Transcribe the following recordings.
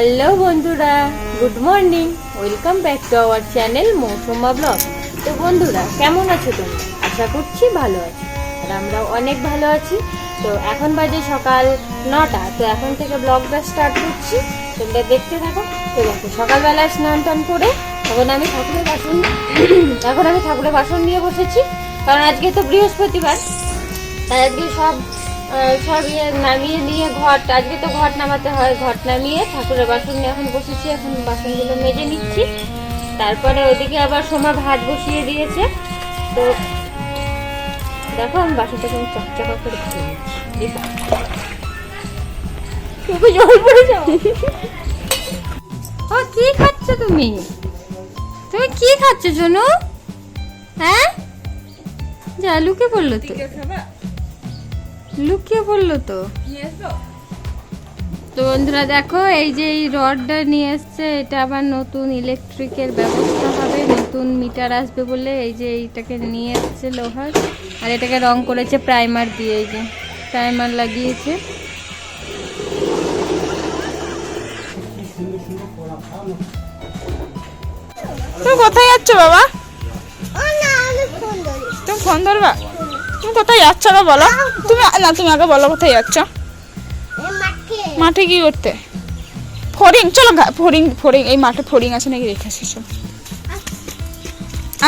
Hello বন্ধুরা। Good morning welcome back to our channel Mousuma blog তো বন্ধুরা, কেমন আছো তোমরা? আশা করছি ভালো আছি। আর আমরাও অনেক ভালো আছি। তো এখন বাজে সকাল নটা। তো এখন থেকে ব্লগটা স্টার্ট করছি। তোমরা দেখতে থাকো। তো দেখো সকালবেলায় স্নান টান করে এখন আমি ঠাকুরের বাসন এখন আমি ঠাকুরের বাসন নিয়ে বসেছি। কারণ আজকে তো বৃহস্পতিবার। তাই আজকে সব সব ইয়ে নামিয়ে নিয়ে ঘট আজকে তো ঘট নামাতে হয় ঘট নামিয়ে ঠাকুরের বাসন এখন বসেছি, এখন বাসনগুলো মেজে নিচ্ছি। তারপরে ওদিকে আবার সোমা ভাত বসিয়ে দিয়েছে। তো দেখো, আমি বাসনটা কেমন চকচকা করে চোখে জল পড়ে যাও ও, কি খাচ্ছ তুমি? তুমি কি খাচ্ছ, জনু? হ্যাঁ? যা লুকে পড়ল তো লুকিয়ে পড়ল তো। তো বন্ধুরা দেখো এই যে এই রডটা নিয়ে এসছে এটা আবার নতুন ইলেকট্রিকের ব্যবস্থা হবে নতুন মিটার আসবে বলে এই যে এইটাকে নিয়ে এসছে লোহার। আর এটাকে রং করেছে প্রাইমার দিয়ে এই যে প্রাইমার লাগিয়েছে। তুমি কোথায় যাচ্ছ বাবা? তুমি ফোন ধরবা? তুমি কোথায় যাচ্ছ আগে বলো? তুমি না, তুমি আগে বলো কোথায় যাচ্ছ। মাঠে কি করতে? ফড়িং, চলো ফড়িং ফড়িং, এই মাঠে ফড়িং আছে নাকি রেখে আসি, চলো।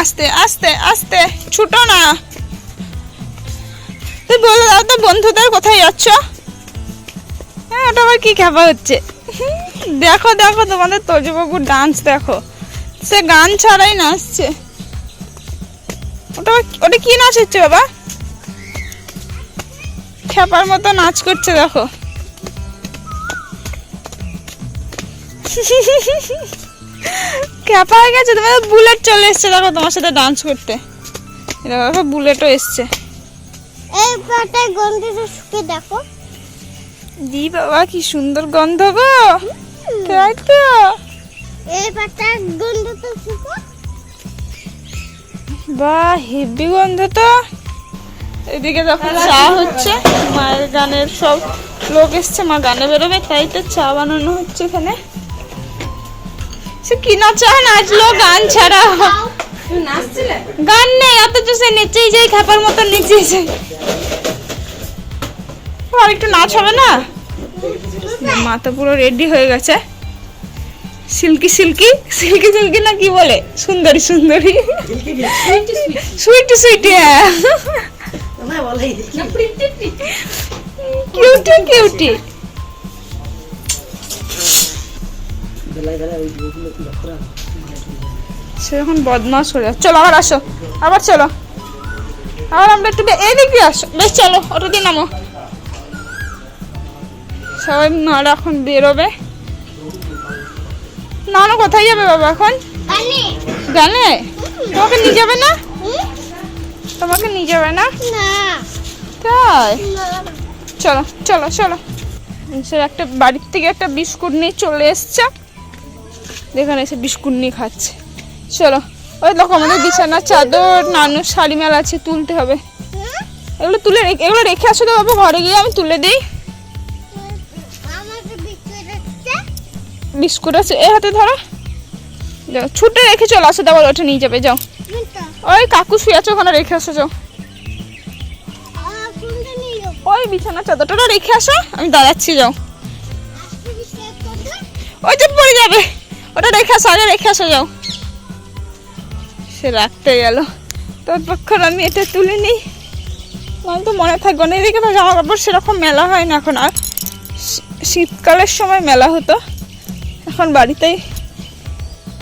আস্তে আস্তে আস্তে, ছুটো না। তুই বলে দাও তো বন্ধুদের কোথায় যাচ্ছ। হ্যাঁ ওটা আবার কি খেপা হচ্ছে? দেখো দেখো, তোমাদের তোজবাবুর ডান্স দেখো। সে গান ছাড়াই নাচছে। ওটা ওটা কি নাচ হচ্ছে বাবা? খেপার মতো নাচ করছে দেখো। খেপা হয়ে গেছে তোমার বুলেট চলে এসছে দেখো তোমার সাথে ডান্স করতে। দেখো বুলেটও এসছে। এই পাতায় গন্ধটা শুকে দেখো। দি বাবা কি সুন্দর গন্ধ গো। তাই তো। এই পাতার গন্ধটা শুকো। বাহ হেভি গন্ধ তো। এদিকে যখন চা হচ্ছে মায়ের গানের সব লোক এসছে মা গানে বেরোবে তাই তো চা বানানো হচ্ছে এখানে। সে কি না চা নাচলো গান ছাড়া। গান নেই অথচ সে নেচেই যাই খাপার মতো নেচেছে আর একটু নাচ হবে না? মা তো পুরো রেডি হয়ে গেছে। সিল্কি সিল্কি সিল্কি সিল্কি না কি বলে? সুন্দরী সুন্দরী। সুইটি সুইটি হ্যাঁ। কিউটি কিউটি সে এখন বদমাস হয়ে চলো আবার আসো আবার চলো আবার আমরা একটু এদিকে আসো বেশ চলো ওটা দিয়ে নামো সবাই মারা এখন বেরোবে না না কোথায় যাবে বাবা এখন জানে তোমাকে নিয়ে যাবে না তোমাকে নিয়ে যাবে না? তাই? চলো চলো চলো। সে একটা বাড়ির থেকে একটা বিস্কুট নিয়ে চলে এসছে। এখানে এসে বিস্কুট নিয়ে খাচ্ছে। চলো ওই দেখো আমাদের বিছানার চাদর নানুর শাড়ি মেলা আছে তুলতে হবে। এগুলো তুলে রেখে এগুলো রেখে আসো তো বাবা ঘরে গিয়ে আমি তুলে দিই। বিস্কুট আছে এ হাতে ধরো। যাও ছুটে রেখে চলে আসো তারপর ওটা নিয়ে যাবে যাও। ওই কাকু শুয়ে আছে ওখানে, রেখে আসো যাও। ওই বিছানার চাদরটা রেখে আসো, আমি দাঁড়াচ্ছি, যাও। ওই যে পড়ে যাবে, ওটা রেখে আসো, আগে রেখে আসো, যাও। সে রাখতে গেল। ততক্ষণ আমি এটা তুলে নিই। আমার তো মনে থাকবে না, এদিকে তো জামা কাপড় সেরকম মেলা হয় না এখন আর। শীতকালের সময় মেলা হতো। এখন বাড়িতেই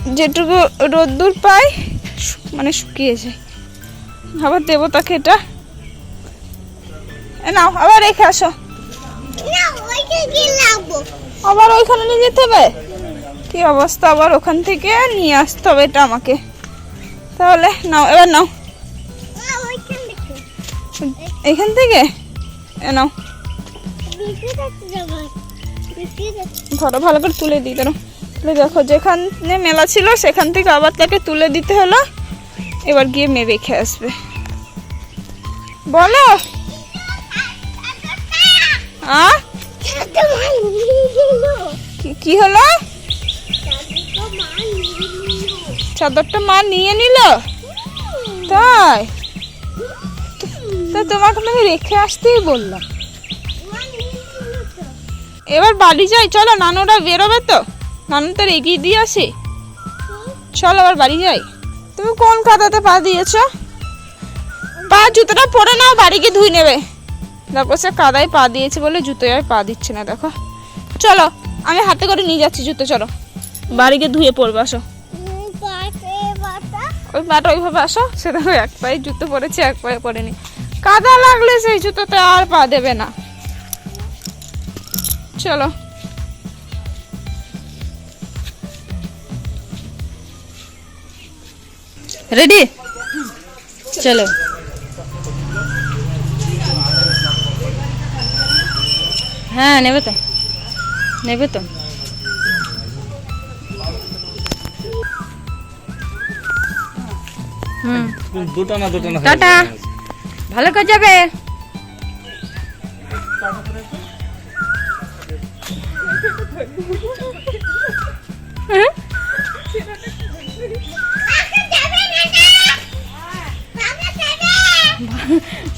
যেটুকু রোদ্দুর শু- মানে শুকিয়ে যায়। আবার দেবো তাকে এটা। এ নাও আবার রেখে আসো। আবার ওইখানে নিয়ে যেতে হবে? কি অবস্থা আবার ওখান থেকে নিয়ে আসতে হবে এটা আমাকে। তাহলে নাও এবার নাও। এখান থেকে? এ নাও। ধরো ভালো করে তুলে দিই ধরো। তুলে দেখো, যেখানে মেলা ছিল, সেখান থেকে আবার তাকে তুলে দিতে হলো। এবার গিয়ে মেয়ে রেখে আসবে। বলো। কি হলো? চাদরটা মা নিয়ে নিল। তাই? তোমাকে আমি রেখে আসতেই বললাম। এবার বাড়ি যাই। চলো, নানুরা বেরোবে তো। নানু তোর এগিয়ে দিয়ে আসি। চলো আবার বাড়ি যাই। তুমি কোন কাদাতে পা দিয়েছ? পা, জুতোটা পরে নাও, বাড়ি গিয়ে ধুই নেবে। তারপর সে কাদায় পা দিয়েছে বলে জুতোয় আর পা দিচ্ছে না, দেখো। চলো, আমি হাতে করে নিয়ে যাচ্ছি জুতো, চলো। বাড়ি গিয়ে ধুয়ে পড়বে আসো। ওই পাটা ওইভাবে আসো, সে দেখো এক পায়ে জুতো পরেছে, এক পায়ে পরেনি। কাদা লাগলে সেই জুতোতে আর পা দেবে না। চলো। রেডি চলো হ্যাঁ নেবে তো নেবে তো হুম দুটো না দুটো না টাটা ভালো করে যাবে হুম?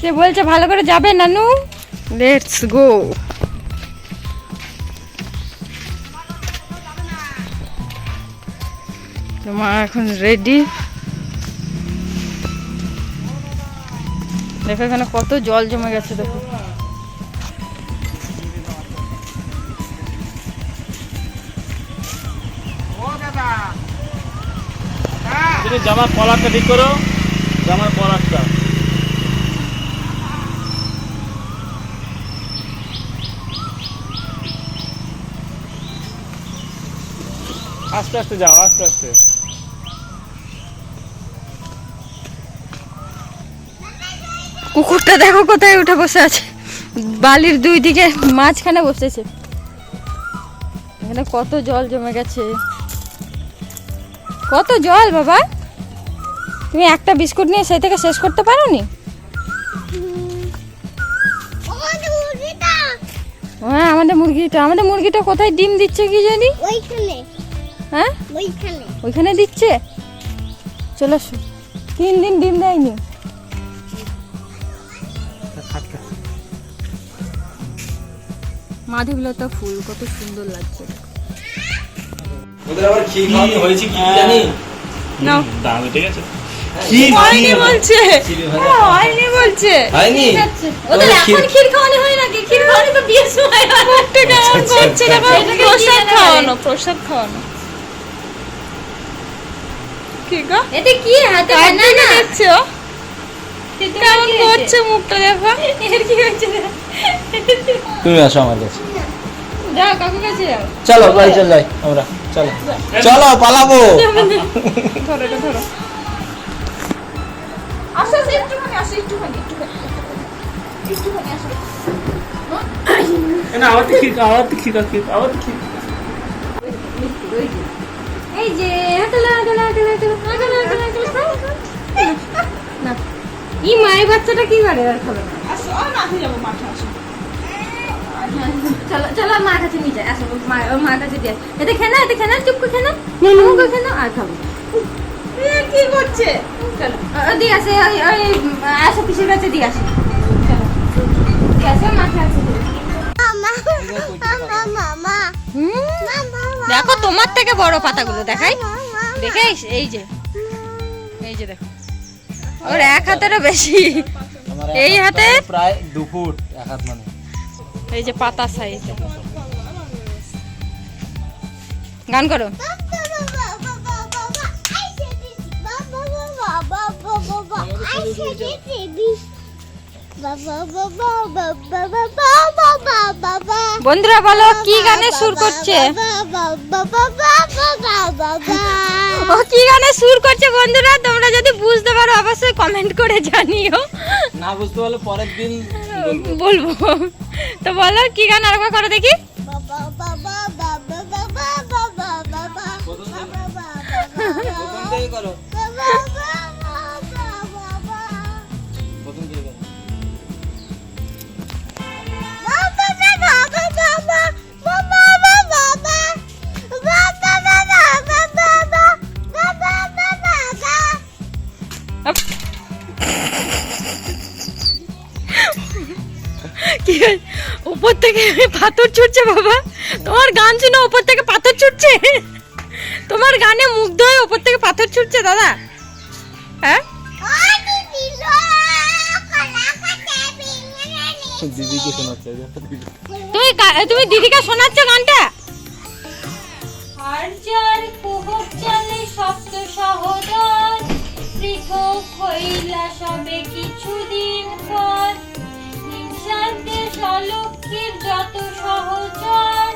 সে বলছে ভালো করে যাবে নানু? লেটস গো তোমার এখন রেডি দেখো এখানে কত জল জমে গেছে দেখো। জামার কলারটা ঠিক করো জামার কলারটা আস্তে আস্তে যাও আস্তে আস্তে। কুকুরটা দেখো কোথায় উঠে বসে আছে। বালির দুই দিকে মাঝখানে বসেছে। এখানে কত জল জমে গেছে। কত জল বাবা। তুমি একটা বিস্কুট নিয়ে সেই থেকে শেষ করতে পারো নি হ্যাঁ আমাদের মুরগিটা। আমাদের মুরগিটা কোথায়? ডিম দিচ্ছে কি জানি? ওইখানে। হ্যাঁ? ওইখানে। ওইখানে দিচ্ছে? চলে আসো। তিন দিন ডিম দেয়নি। মাধবীলতা ফুল কত সুন্দর লাগছে। ওদের আবার ক্ষীর খাওয়ানি হয়েছে কি জানি? নাও। দাঁড়াবে ঠিক আছে। হয়নি বলছে। হ্যাঁ, হয়নি বলছে। হয়নি? ওদের এখন ক্ষীর- ক্ষীর হয় নাকি? ক্ষীর খাওয়ানো তো বিয়ের সময় হয়। মুখটা কেমন করছে দেখো প্রসাদ খাওয়ানো প্রসাদ খাওয়ানো। কি এতে কি হাতে কার না না দেখছ? কেমন করছে মুখটা দেখো? এর কি হয়েছে? তুমি আসো আমার কাছে। যাও কাকু কাছে যাও চলো বাড়ি চল যাই আমরা। চলো। চলো পালাবো। ধরো এটা ধরো। আসো একটুখানি আসো একটুখানি একটুখানি আসো। না আবার আবার আবার এই যে হাতলা হাতলা হাতলা হাতলা হাতলা হাতলা হাতলা খাও, খাও। না ই মায়ের বাচ্চাটা কি করে আর খাবে না আসো ও মাঠে যাব মাঠে আসো চলো চলো মার কাছে নিয়ে যাই আসো মার কাছে দিয়ে। এতে খেনা এতে খেনা চুপ করে খেনা মুখ করে খেনা আর খাব কি করছে চলো দিয়ে আসে ওই ওই আসো পিসির কাছে দিয়ে আসি চলো দিয়ে আসো মামা দেখো তোমার থেকে বড় পাতাগুলো দেখাই দেখে এই যে এই যে দেখো ওর এক হাতেরও বেশি এই হাতে? মানে প্রায় দু ফুট এক হাত মানে এই যে পাতা সাইজ গান করো বন্ধুরা বলো কি গানে সুর করছে? ও কি গানে সুর করছে বন্ধুরা? তোমরা যদি বুঝতে পারো অবশ্যই কমেন্ট করে জানিও। না বুঝতে পারলে পরের দিন বলব। তো বলো কি গান আরেকবার করো দেখি। করো। থেকে পাথর ছুটছে বাবা। তোমার গান শুনে উপর থেকে পাথর ছুটছে। তোমার গানে মুগ্ধ হয়ে উপর থেকে পাথর ছুটছে দাদা। হ্যাঁ? দিদিকে শোনাচ্ছে তুমি তুমি দিদিকে শোনাচ্ছ গানটা? আর যার কুহক চলে সপ্ত সহদর পৃথক হইলা সবে কিছুদিন পর। সলক্ষীর যত সহচর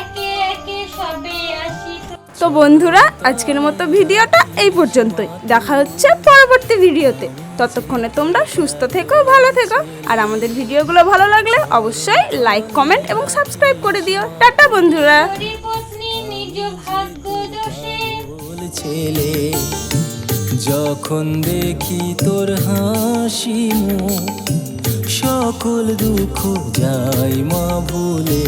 একে একে সবে আসিত তো বন্ধুরা আজকের মতো ভিডিওটা এই পর্যন্তই। দেখা হচ্ছে পরবর্তী ভিডিওতে। ততক্ষণে তোমরা সুস্থ থেকো ভালো থেকো। আর আমাদের ভিডিওগুলো ভালো লাগলে অবশ্যই লাইক কমেন্ট এবং সাবস্ক্রাইব করে দিও। টাটা বন্ধুরা! ছেলে যখন দেখি তোর হাসি মুখ সকল দুঃখ যাই মা ভুলে।